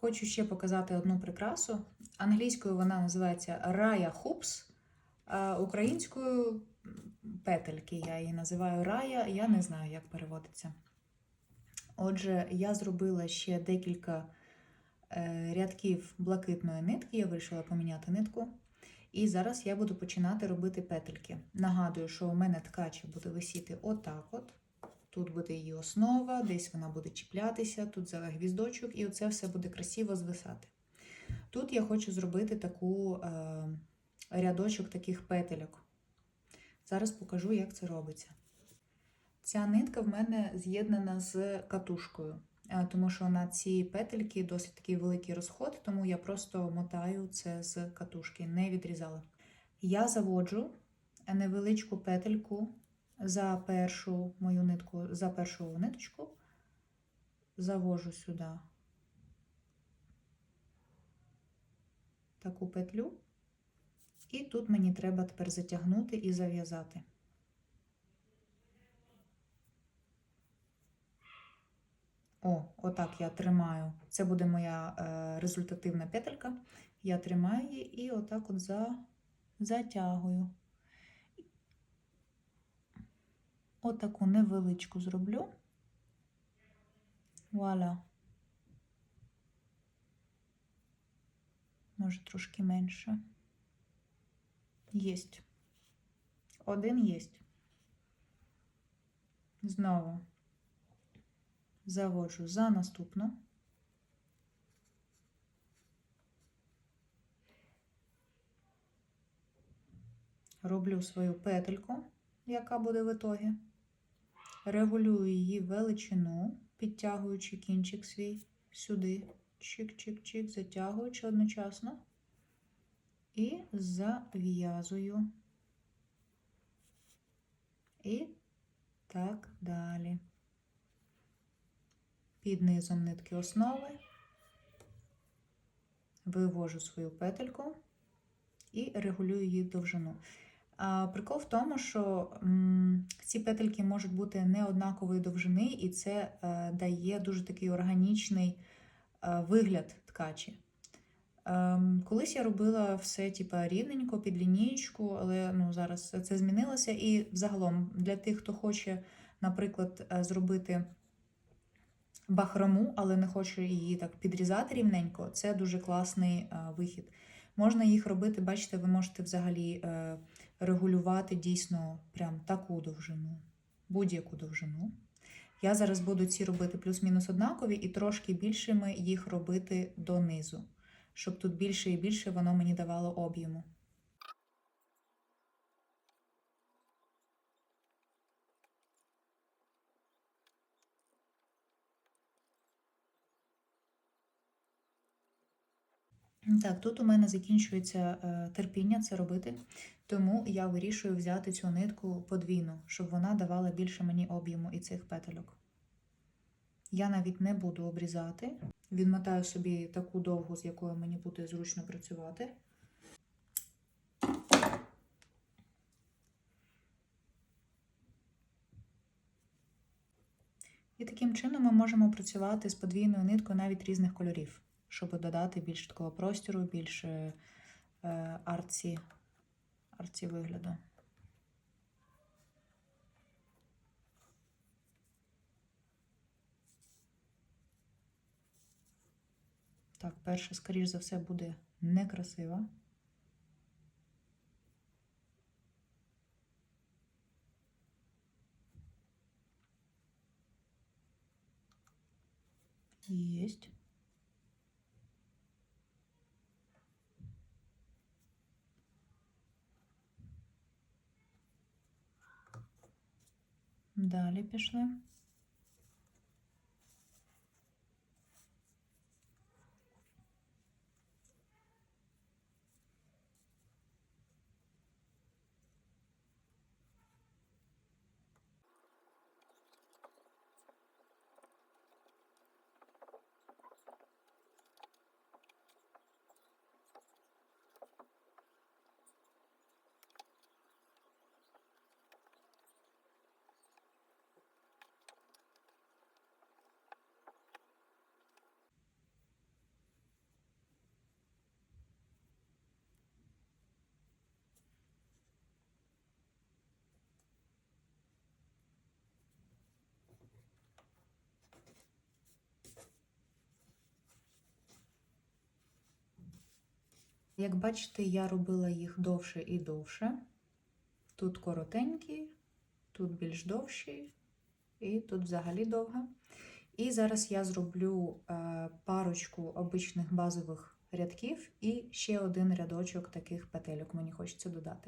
Хочу ще показати одну прикрасу. Англійською вона називається Raya Hoops, а українською петельки. Я її називаю Рая, я не знаю, як переводиться. Отже, я зробила ще декілька е, рядків блакитної нитки, я вирішила поміняти нитку. І зараз я буду починати робити петельки. Нагадую, що у мене ткача буде висіти отак от. Тут буде її основа, десь вона буде чіплятися, тут зараз гвіздочок, і оце все буде красиво звисати. Тут я хочу зробити таку е, рядочок таких петельок. Зараз покажу, як це робиться. Ця нитка в мене з'єднана з катушкою, е, тому що на ці петельки досить такий великий розход, тому я просто мотаю це з катушки, не відрізала. Я заводжу невеличку петельку за першу мою нитку, за першу ниточку, завожу сюди таку петлю, і тут мені треба тепер затягнути і зав'язати. О, отак я тримаю. Це буде моя е, результативна петелька. Я тримаю її і отак от за, затягую. Отаку невеличку зроблю. Вуаля. Може, трошки менше. Єсть. Один єсть. Знову заводжу за наступну. Роблю свою петельку, яка буде в ітогі. Регулюю її величину, підтягуючи кінчик свій сюди. Чик-чик-чик, затягуючи одночасно. І зав'язую. І так далі під низом нитки основи, вивожу свою петельку і регулюю її довжину. Прикол в тому, що ці петельки можуть бути не однакової довжини, і це е, дає дуже такий органічний е, вигляд ткачі. Е, колись я робила все типа, рівненько під лінієчку, але ну, зараз це змінилося. І загалом для тих, хто хоче, наприклад, е, зробити бахрому, але не хочу її так підрізати рівненько, це дуже класний вихід. Можна їх робити, бачите, ви можете взагалі е, регулювати дійсно прям таку довжину, будь-яку довжину. Я зараз буду ці робити плюс-мінус однакові і трошки більшими їх робити донизу, щоб тут більше і більше воно мені давало об'єму. Так, тут у мене закінчується е, терпіння це робити, тому я вирішую взяти цю нитку подвійну, щоб вона давала більше мені об'єму і цих петельок. Я навіть не буду обрізати. Відмотаю собі таку довгу, з якою мені буде зручно працювати. І таким чином ми можемо працювати з подвійною ниткою навіть різних кольорів щоб додати більш такого простіру, більше е, арці, арці вигляду. Так, перше, скоріш за все, буде некрасива. Есть. Далі пішли. Як бачите, я робила їх довше і довше. Тут коротенькі, тут більш довші, і тут взагалі довга. І зараз я зроблю е, парочку обичних базових рядків і ще один рядочок таких петельок мені хочеться додати.